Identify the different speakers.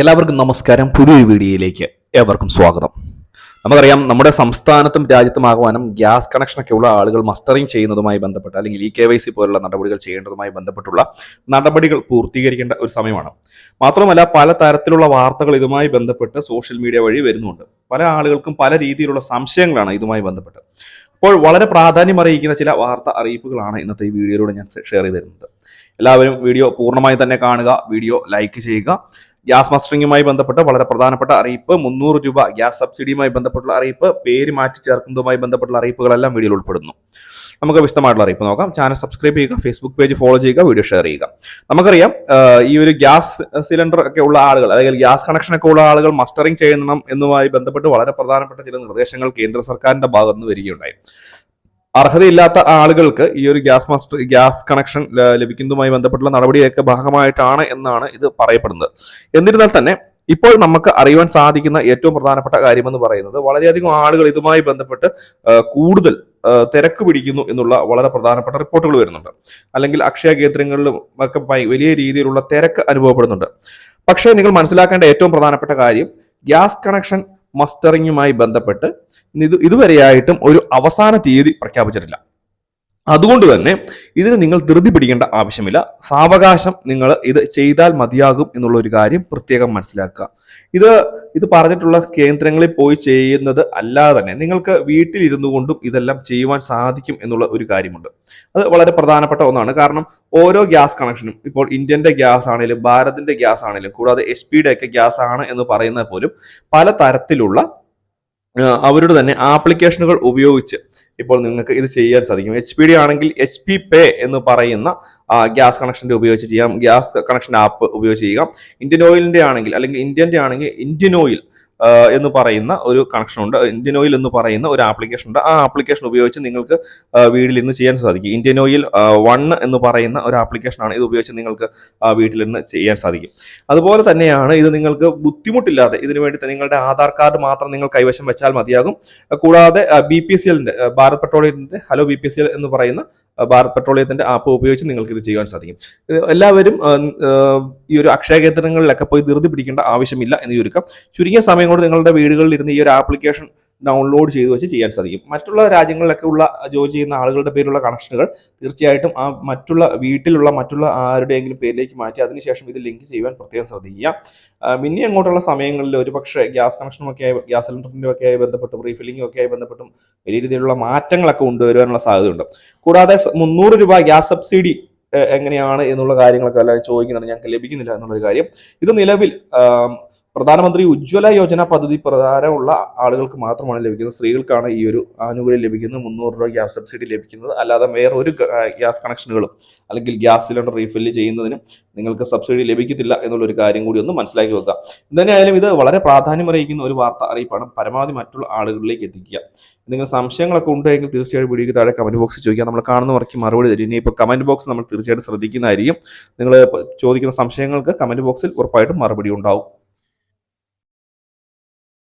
Speaker 1: എല്ലാവർക്കും നമസ്കാരം. പുതിയൊരു വീഡിയോയിലേക്ക് ഏവർക്കും സ്വാഗതം. നമുക്കറിയാം നമ്മുടെ സംസ്ഥാനത്തും രാജ്യത്തും രാജ്യത്തുമാകുവാനും ഗ്യാസ് കണക്ഷനൊക്കെ ഉള്ള ആളുകൾ മസ്റ്ററിംഗ് ചെയ്യുന്നതുമായി ബന്ധപ്പെട്ട് അല്ലെങ്കിൽ ഇ കെ വൈ സി പോലുള്ള നടപടികൾ ചെയ്യേണ്ടതുമായി ബന്ധപ്പെട്ടുള്ള നടപടികൾ പൂർത്തീകരിക്കേണ്ട ഒരു സമയമാണ്. മാത്രമല്ല പല തരത്തിലുള്ള വാർത്തകൾ ഇതുമായി ബന്ധപ്പെട്ട് സോഷ്യൽ മീഡിയ വഴി വരുന്നുണ്ട്. പല ആളുകൾക്കും പല രീതിയിലുള്ള സംശയങ്ങളാണ് ഇതുമായി ബന്ധപ്പെട്ട് അപ്പോൾ വളരെ പ്രാധാന്യം അറിയിക്കുന്ന ചില വാർത്ത അറിയിപ്പുകളാണ് ഇന്നത്തെ ഈ വീഡിയോയിലൂടെ ഞാൻ ഷെയർ ചെയ്തിരുന്നത്. എല്ലാവരും വീഡിയോ പൂർണമായി തന്നെ കാണുക വീഡിയോ ലൈക്ക് ചെയ്യുക. ഗ്യാസ് മസ്റ്ററിങ്ങുമായി ബന്ധപ്പെട്ട് വളരെ പ്രധാനപ്പെട്ട അറിയിപ്പ്. മുന്നൂറ് രൂപ ഗ്യാസ് സബ്സിഡിയുമായി ബന്ധപ്പെട്ടുള്ള അറിയിപ്പ്. പേര് മാറ്റി ചേർക്കുന്നതുമായി ബന്ധപ്പെട്ടുള്ള അറിയിപ്പുകളെല്ലാം വീഡിയോയിൽ ഉൾപ്പെടുന്നു. നമുക്ക് വിശദമായിട്ടുള്ള അറിയിപ്പ് നോക്കാം. ചാനൽ സബ്സ്ക്രൈബ് ചെയ്യുക ഫേസ്ബുക്ക് പേജ് ഫോളോ ചെയ്യുക വീഡിയോ ഷെയർ ചെയ്യുക. നമുക്കറിയാം ഈ ഒരു ഗ്യാസ് സിലിണ്ടർ ഒക്കെ ഉള്ള ആളുകൾ അല്ലെങ്കിൽ ഗ്യാസ് കണക്ഷൻ ഒക്കെ ഉള്ള ആളുകൾ മസ്റ്ററിംഗ് ചെയ്യണം എന്നുമായി ബന്ധപ്പെട്ട് വളരെ പ്രധാനപ്പെട്ട ചില നിർദ്ദേശങ്ങൾ കേന്ദ്ര സർക്കാരിന്റെ ഭാഗത്ത് നിന്ന് വരികയുണ്ടായി. അർഹതയില്ലാത്ത ആളുകൾക്ക് ഈ ഒരു ഗ്യാസ് മാസ്റ്റർ ഗ്യാസ് കണക്ഷൻ ലഭിക്കുന്നതുമായി ബന്ധപ്പെട്ടുള്ള നടപടിയൊക്കെ ഭാഗമായിട്ടാണ് എന്നാണ് ഇത് പറയപ്പെടുന്നത്. എന്നിരുന്നാൽ തന്നെ ഇപ്പോൾ നമുക്ക് അറിയുവാൻ സാധിക്കുന്ന ഏറ്റവും പ്രധാനപ്പെട്ട കാര്യമെന്ന് പറയുന്നത് വളരെയധികം ആളുകൾ ഇതുമായി ബന്ധപ്പെട്ട് കൂടുതൽ തിരക്ക് പിടിക്കുന്നു എന്നുള്ള വളരെ പ്രധാനപ്പെട്ട റിപ്പോർട്ടുകൾ വരുന്നുണ്ട്. അല്ലെങ്കിൽ അക്ഷയ കേന്ദ്രങ്ങളിലും ഒക്കെ വലിയ രീതിയിലുള്ള തിരക്ക് അനുഭവപ്പെടുന്നുണ്ട്. പക്ഷേ നിങ്ങൾ മനസ്സിലാക്കേണ്ട ഏറ്റവും പ്രധാനപ്പെട്ട കാര്യം ഗ്യാസ് കണക്ഷൻ മസ്റ്ററിങ്ങുമായി ബന്ധപ്പെട്ട് ഇത് ഇതുവരെയായിട്ടും ഒരു അവസാന തീയതി പ്രഖ്യാപിച്ചിട്ടില്ല. അതുകൊണ്ട് തന്നെ ഇതിന് നിങ്ങൾ ധൃതി പിടിക്കേണ്ട ആവശ്യമില്ല. സാവകാശം നിങ്ങൾ ഇത് ചെയ്താൽ മതിയാകും എന്നുള്ള ഒരു കാര്യം പ്രത്യേകം മനസ്സിലാക്കുക. ഇത് ഇത് പറഞ്ഞിട്ടുള്ള കേന്ദ്രങ്ങളിൽ പോയി ചെയ്യുന്നത് അല്ലാതെ തന്നെ നിങ്ങൾക്ക് വീട്ടിലിരുന്നു കൊണ്ടും ഇതെല്ലാം ചെയ്യുവാൻ സാധിക്കും എന്നുള്ള ഒരു കാര്യമുണ്ട്. അത് വളരെ പ്രധാനപ്പെട്ട ഒന്നാണ്. കാരണം ഓരോ ഗ്യാസ് കണക്ഷനും ഇപ്പോൾ ഇന്ത്യന്റെ ഗ്യാസ് ആണെങ്കിലും ഭാരതിന്റെ ഗ്യാസ് ആണെങ്കിലും കൂടാതെ എച്ച് പിയുടെ ഒക്കെ ഗ്യാസ് ആണ് എന്ന് പറയുന്നത് പോലും പല തരത്തിലുള്ള അവരുടെ തന്നെ ആപ്ലിക്കേഷനുകൾ ഉപയോഗിച്ച് ഇപ്പോൾ നിങ്ങൾക്ക് ഇത് ചെയ്യാൻ സാധിക്കും. എച്ച് പി ഡി ആണെങ്കിൽ എച്ച് പി പേ എന്ന് പറയുന്ന ഗ്യാസ് കണക്ഷന്റെ ഉപയോഗിച്ച് ചെയ്യാം. ഗ്യാസ് കണക്ഷൻ ആപ്പ് ഉപയോഗിച്ച് ചെയ്യാം. ഇന്ത്യൻ ഓയിലിന്റെ ആണെങ്കിൽ അല്ലെങ്കിൽ ഇന്ത്യന്റെ ആണെങ്കിൽ ഇന്ത്യൻ ഓയിൽ എന്ന് പറയുന്ന ഒരു കണക്ഷൻ ഉണ്ട്. ഇന്ത്യൻ ഓയിൽ എന്ന് പറയുന്ന ഒരു ആപ്ലിക്കേഷൻ ഉണ്ട്. ആ ആപ്ലിക്കേഷൻ ഉപയോഗിച്ച് നിങ്ങൾക്ക് വീട്ടിലിരുന്ന് ചെയ്യാൻ സാധിക്കും. ഇന്ത്യൻ ഓയിൽ വൺ എന്ന് പറയുന്ന ഒരു ആപ്ലിക്കേഷനാണ് ഇത് ഉപയോഗിച്ച് നിങ്ങൾക്ക് വീട്ടിലിരുന്ന് ചെയ്യാൻ സാധിക്കും. അതുപോലെ തന്നെയാണ് ഇത് നിങ്ങൾക്ക് ബുദ്ധിമുട്ടില്ലാതെ ഇതിനു വേണ്ടി നിങ്ങളുടെ ആധാർ കാർഡ് മാത്രം നിങ്ങൾ കൈവശം വെച്ചാൽ മതിയാകും. കൂടാതെ ബി പി സി എല്ലിന്റെ Bharat പെട്രോളിയത്തിന്റെ hello B P C L എന്ന് പറയുന്ന ഭാരത് പെട്രോളിയത്തിന്റെ ആപ്പ് ഉപയോഗിച്ച് നിങ്ങൾക്ക് ഇത് ചെയ്യാൻ സാധിക്കും. എല്ലാവരും ഈ ഒരു അക്ഷയ കേന്ദ്രങ്ങളിലൊക്കെ പോയി ധൃതി പിടിക്കേണ്ട ആവശ്യമില്ല എന്ന് ചുരുക്കം ചുരുങ്ങിയ സമയം കൊണ്ട് നിങ്ങളുടെ വീടുകളിൽ ഇരുന്ന് ഈ ഒരു ആപ്ലിക്കേഷൻ ഡൗൺലോഡ് ചെയ്ത് വെച്ച് ചെയ്യാൻ സാധിക്കും. മറ്റുള്ള രാജ്യങ്ങളിലൊക്കെ ഉള്ള ജോലി ചെയ്യുന്ന ആളുകളുടെ പേരിലുള്ള കണക്ഷനുകൾ തീർച്ചയായിട്ടും ആ മറ്റുള്ള വീട്ടിലുള്ള മറ്റുള്ള ആരുടെയെങ്കിലും പേരിലേക്ക് മാറ്റി അതിനുശേഷം ഇത് ലിങ്ക് ചെയ്യുവാൻ പ്രത്യേകം ശ്രദ്ധിക്കുക. മിനി അങ്ങോട്ടുള്ള സമയങ്ങളിൽ ഒരുപക്ഷെ ഗ്യാസ് കണക്ഷനുമൊക്കെ ആയി ഗ്യാസ് സിലിണ്ടറിന്റെ ഒക്കെ ആയി ബന്ധപ്പെട്ടും റീഫില്ലിങ്ങും ഒക്കെ ആയി ബന്ധപ്പെട്ടും വലിയ രീതിയിലുള്ള മാറ്റങ്ങളൊക്കെ കൊണ്ടുവരുവാനുള്ള സാധ്യതയുണ്ട്. കൂടാതെ മുന്നൂറ് രൂപ ഗ്യാസ് സബ്സിഡി എങ്ങനെയാണ് എന്നുള്ള കാര്യങ്ങളൊക്കെ അല്ലാതെ ചോദിക്കുന്നുണ്ട് ഞങ്ങൾക്ക് ലഭിക്കുന്നില്ല എന്നുള്ളൊരു കാര്യം. ഇത് നിലവിൽ പ്രധാനമന്ത്രി ഉജ്ജ്വല യോജന പദ്ധതി പ്രകാരമുള്ള ആളുകൾക്ക് മാത്രമാണ് ലഭിക്കുന്നത്. സ്ത്രീകൾക്കാണ് ഈ ഒരു ആനുകൂല്യം ലഭിക്കുന്നത്. മുന്നൂറ് രൂപ ഗ്യാസ് സബ്സിഡി ലഭിക്കുന്നത്. അല്ലാതെ വേറൊരു ഗ്യാസ് കണക്ഷനുകളും അല്ലെങ്കിൽ ഗ്യാസ് സിലിണ്ടർ റീഫില്ല് ചെയ്യുന്നതിനും നിങ്ങൾക്ക് സബ്സിഡി ലഭിക്കത്തില്ല എന്നുള്ളൊരു കാര്യം കൂടി ഒന്ന് മനസ്സിലാക്കി വെക്കുക. എന്തായാലും ഇത് വളരെ പ്രാധാന്യം അറിയിക്കുന്ന ഒരു വാർത്ത അറിയിപ്പാണ്. പരമാവധി മറ്റുള്ള ആളുകളിലേക്ക് എത്തിക്കുക. നിങ്ങൾ സംശയങ്ങളൊക്കെ ഉണ്ടെങ്കിൽ തീർച്ചയായും വീഡിയോക്ക് താഴെ കമന്റ് ബോക്സിൽ ചോദിക്കാം നമ്മൾ കാണുന്നവർക്ക് മറുപടി തരും. ഇനിയിപ്പോൾ കമന്റ് ബോക്സ് നമ്മൾ തീർച്ചയായിട്ടും ശ്രദ്ധിക്കുന്നതായിരിക്കും. നിങ്ങൾ ചോദിക്കുന്ന സംശയങ്ങൾക്ക് കമന്റ് ബോക്സിൽ ഉറപ്പായിട്ടും മറുപടി ഉണ്ടാവും.